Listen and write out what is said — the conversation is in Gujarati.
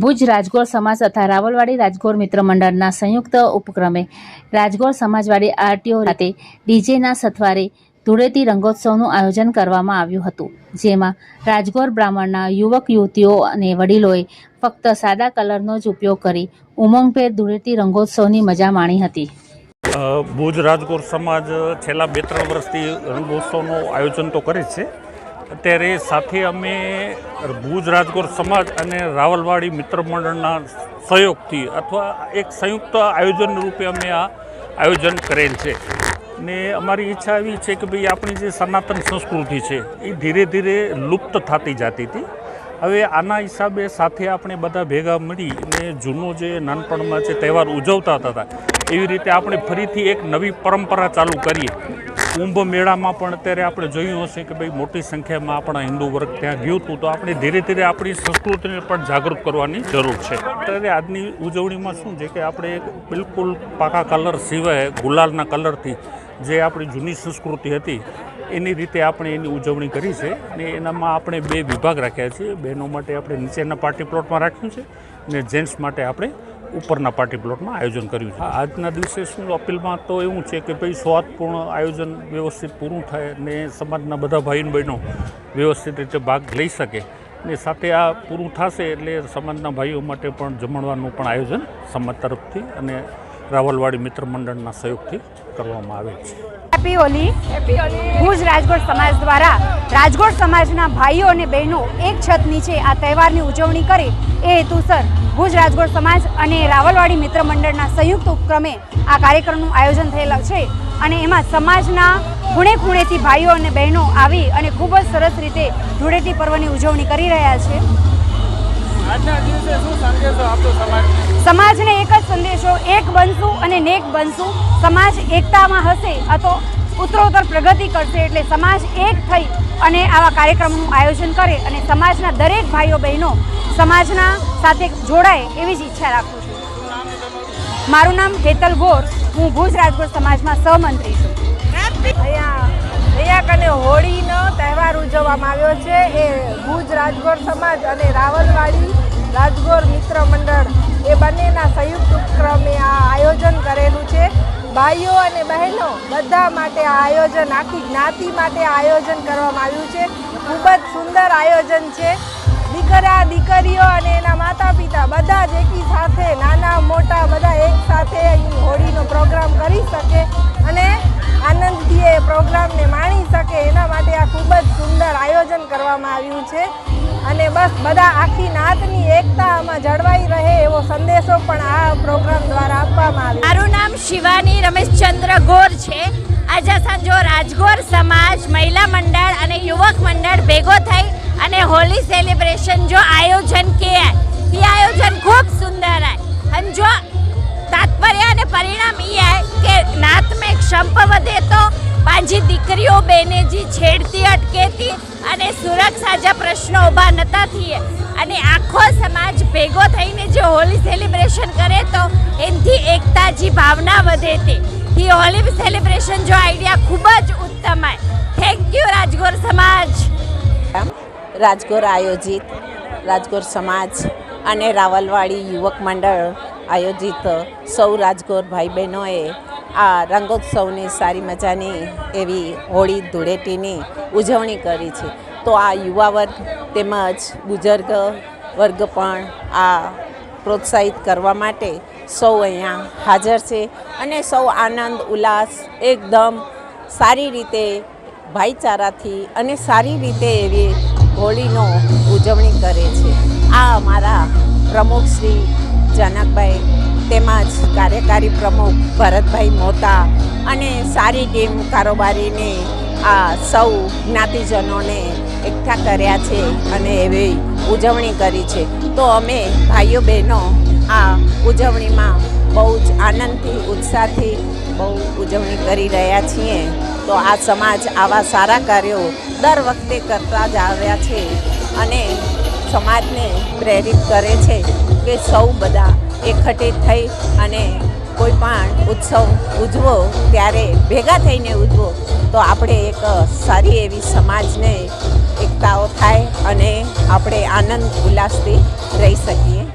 ભુજ રાજગોર સમાજ તથા રાવલવાડી રાજગોર મિત્ર મંડળના સંયુક્ત ઉપક્રમે રાજગોર સમાજવાડી આરટીઓ ખાતે ડીજેના સથવારે ધૂળેટી રંગોત્સવનું આયોજન કરવામાં આવ્યું હતું, જેમાં રાજગોર બ્રાહ્મણના યુવક, યુવતીઓ અને વડીલોએ ફક્ત સાદા કલરનો જ ઉપયોગ કરી ઉમંગભેર ધૂળેટી રંગોત્સવની મજા માણી હતી. ભુજ રાજગોર સમાજ છેલ્લા બે ત્રણ વર્ષથી રંગોત્સવનું આયોજન તો કરે છે અત્યારે સાથે અમે ભુજ રાજકોટ સમાજ અને રાવલવાડી મિત્ર મંડળના સહયોગથી અથવા એક સંયુક્ત આયોજન રૂપે અમે આ આયોજન કરેલ છે. ને અમારી ઈચ્છા એવી છે કે ભાઈ આપણી જે સનાતન સંસ્કૃતિ છે એ ધીરે ધીરે લુપ્ત થતી જતી હતી. હવે આના હિસાબે સાથે આપણે બધા ભેગા મળી ને જૂનો જે નાનપણમાં જે તહેવાર ઉજવતા હતા, એવી રીતે આપણે ફરીથી એક નવી પરંપરા ચાલુ કરીએ. કુંભ મેળામાં પણ અત્યારે આપણે જોયું હશે કે ભાઈ મોટી સંખ્યામાં આપણા હિન્દુ વર્ગ ત્યાં ગયું હતું. તો આપણે ધીરે ધીરે આપણી સંસ્કૃતિને પણ જાગૃત કરવાની જરૂર છે. અત્યારે આજની ઉજવણીમાં શું છે કે આપણે બિલકુલ પાકા કલર સિવાય ગુલાલના કલરથી જે આપણી જૂની સંસ્કૃતિ હતી, એની રીતે આપણે એની ઉજવણી કરી છે અને એનામાં આપણે બે વિભાગ રાખ્યા છે. બહેનો માટે આપણે નીચેના પાર્ટી પ્લોટમાં રાખ્યું છે અને જેન્ટ્સ માટે આપણે ઉપરના પાર્ટી પ્લોટમાં આયોજન કર્યું છે. આજના દિવસે શું અપીલમાં તો એવું છે કે ભાઈ સ્વાદપૂર્ણ આયોજન વ્યવસ્થિત પૂરું થાય ને સમાજના બધા ભાઈ બહેનો વ્યવસ્થિત રીતે ભાગ લઈ શકે ને સાથે આ પૂરું થશે એટલે સમાજના ભાઈઓ માટે પણ જમણવાનું પણ આયોજન સમાજ તરફથી અને રાવલવાડી મિત્ર મંડળના સહયોગથી કરવામાં આવે છે. હેપી હોલી ભુજ રાજકોટ સમાજ દ્વારા રાજકોટ સમાજના ભાઈઓ અને બહેનો એક છત નીચે આ તહેવારની ઉજવણી કરે. એ હેતુસર ભુજ રાજકોટ સમાજ અને રાવલવાડી મિત્ર મંડળના સંયુક્ત ઉપક્રમે આ કાર્યક્રમનું આયોજન થયેલું છે. અને એમાં સમાજના ખૂણે ખૂણેથી ભાઈઓ અને બહેનો આવી અને ખૂબ જ સરસ રીતે ધૂળેટી પર્વની ઉજવણી કરી રહ્યા છે. આજના દિવસે શું સંદેશો આપતો સમાજને? સમાજને એક જ સંદેશો, એક બનશું અને નેક બનશું. સમાજ એકતામાં હશે તો ઉત્તરોત્તર પ્રગતિ કરશે એટલે સમાજ એક થઈ અને આવા કાર્યક્રમનું આયોજન કરે અને સમાજના દરેક ભાઈઓ બહેનો સમાજના સાથે જોડાય એવી જ ઈચ્છા રાખું છું. મારું નામ હેતલ ગોર, હું ભુજ રાજકોટ સમાજમાં સહમંત્રી છું. અહીંયા અહીંયા કને હોળીનો તહેવાર ઉજવવામાં આવ્યો છે. એ ભુજ રાજકોટ સમાજ અને રાવલવાડી રાજગોર મિત્ર મંડળ એ બંનેના સંયુક્ત ઉપક્રમે આ આયોજન કરેલું છે. ભાઈઓ અને બહેનો બધા માટે આ આયોજન, આખી જ્ઞાતિ માટે આયોજન કરવામાં આવ્યું છે. ખૂબ જ સુંદર આયોજન છે. દીકરા, દીકરીઓ અને એના માતા પિતા બધા જ એકી સાથે, નાના, મોટા બધા એક સાથે અહીં હોળીનો પ્રોગ્રામ કરી શકે અને આનંદથી એ પ્રોગ્રામને માણી શકે. એના માટે આ ખૂબ જ સુંદર આયોજન કરવામાં આવ્યું છે. બસ બધા આખી નાતની એકતામાં જળવાઈ રહે એવો સંદેશો પણ આ પ્રોગ્રામ દ્વારા આપવામાં આવે મારું નામ શિવાની રમેશચંદ્ર ગોર છે. આજે સાંજો રાજગોર સમાજ, મહિલા મંડળ અને યુવક મંડળ ભેગો થઈ અને હોલી સેલિબ્રેશન જો આયોજન કે એ આયોજન ખૂબ સુંદર આય અને જો તાત્પર્ય અને પરિણામ એ આય કે નાત મેં ક્ષંપ વધે તો પાંજી દીકરીઓ બેને જે છેડતી, અટકેતી અને સુરક્ષા જે પ્રશ્નો ઊભા નતા થઈએ. અને આખો સમાજ ભેગો થઈને જે હોલી સેલિબ્રેશન કરે તો એનથી એકતાજી ભાવના વધે તે. એ હોલી સેલિબ્રેશન જો આઈડિયા ખૂબ જ ઉત્તમ આય. થેન્ક યુ રાજગોર સમાજ. રાજગોર આયોજિત, રાજગોર સમાજ અને રાવલવાડી યુવક મંડળ આયોજિત સૌ રાજગોર ભાઈ બહેનોએ આ રંગોત્સવની સારી મજાની એવી હોળી ધૂળેટીની ઉજવણી કરી છે. તો આ યુવા વર્ગ તેમજ બુઝુર્ગ વર્ગ પણ આ પ્રોત્સાહિત કરવા માટે સૌ અહીંયા હાજર છે અને સૌ આનંદ, ઉલ્લાસ એકદમ સારી રીતે ભાઈચારાથી અને સારી રીતે એવી હોળીનો ઉજવણી કરે છે. આ અમારા પ્રમુખ શ્રી જનકભાઈ તેમજ કાર્યકારી પ્રમુખ ભરતભાઈ મોતા અને સારી ટીમ કારોબારીને આ સૌ જ્ઞાતિજનોને એકઠા કર્યા છે અને એવી ઉજવણી કરી છે. તો અમે ભાઈઓ બહેનો આ ઉજવણીમાં બહુ જ આનંદથી, ઉત્સાહથી બહુ ઉજવણી કરી રહ્યા છીએ. તો આ સમાજ આવા સારા કાર્યો દર વખતે કરતા જ આવ્યા છે અને સમાજને પ્રેરિત કરે છે કે સૌ બધા એકઠિત થઈ અને કોઈ પણ ઉત્સવ ઉજવો, ત્યારે ભેગા થઈને ઉજવો, તો આપણે એક સારી એવી સમાજને, એકતાઓ થાય અને આપણે આનંદ ઉલ્લાસથી રહી શકીએ.